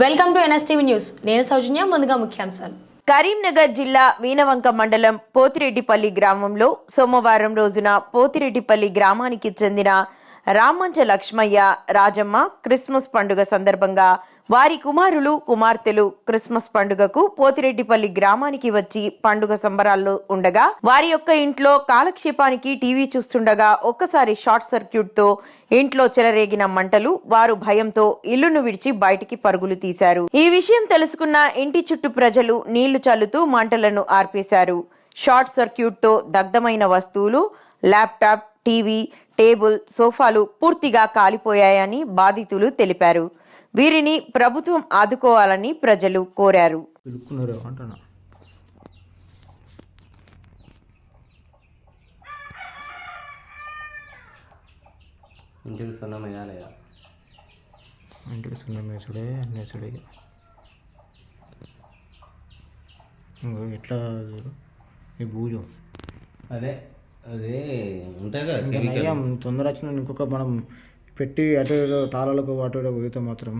Welcome to NSTV news. నేను సౌజన్య ముందుగా ముఖ్యాంశాలు. కరీంనగర్ జిల్లా వీనవంక మండలం పోతిరెడ్డిపల్లి గ్రామంలో సోమవారం రోజున పోతిరెడ్డిపల్లి గ్రామానికి చెందిన రామంచ లక్ష్మయ్య రాజమ్మ క్రిస్మస్ పండుగ సందర్భంగా వారి కుమారులు కుమార్తెలు క్రిస్మస్ పండుగకు పోతిరెడ్డిపల్లి గ్రామానికి వచ్చి పండుగ సంబరాల్లో ఉండగా వారి యొక్క ఇంట్లో కాలక్షేపానికి టీవీ చూస్తుండగా ఒక్కసారి షార్ట్ సర్క్యూట్తో ఇంట్లో చెలరేగిన మంటలు వారు భయంతో ఇల్లును విడిచి బయటికి పరుగులు తీశారు. ఈ విషయం తెలుసుకున్న ఇంటి చుట్టూ ప్రజలు నీళ్ళు చల్లుతూ మంటలను ఆర్పేశారు. షార్ట్ సర్క్యూట్తో దగ్ధమైన వస్తువులు ల్యాప్టాప్ టీవీ టేబుల్ సోఫాలు పూర్తిగా కాలిపోయాయని బాధితులు తెలిపారు వీరిని ప్రభుత్వం ఆదుకోవాలని ప్రజలు కోరారు ఇరుక్కున్నారు అంటున్నా ఇంటికి సున్నం వేయాలి ఇక. ఇంటికి సున్నం వేసుడే అన్నీ వేసుడే ఇక. ఇంకో ఎట్లా. ఈ అదే అదే ఉంటాయి కదా తొందర వచ్చిన ఇంకొక మనం పెట్టి అటు ఇటు తాళాలకు అటు ఇటు పోతే మాత్రం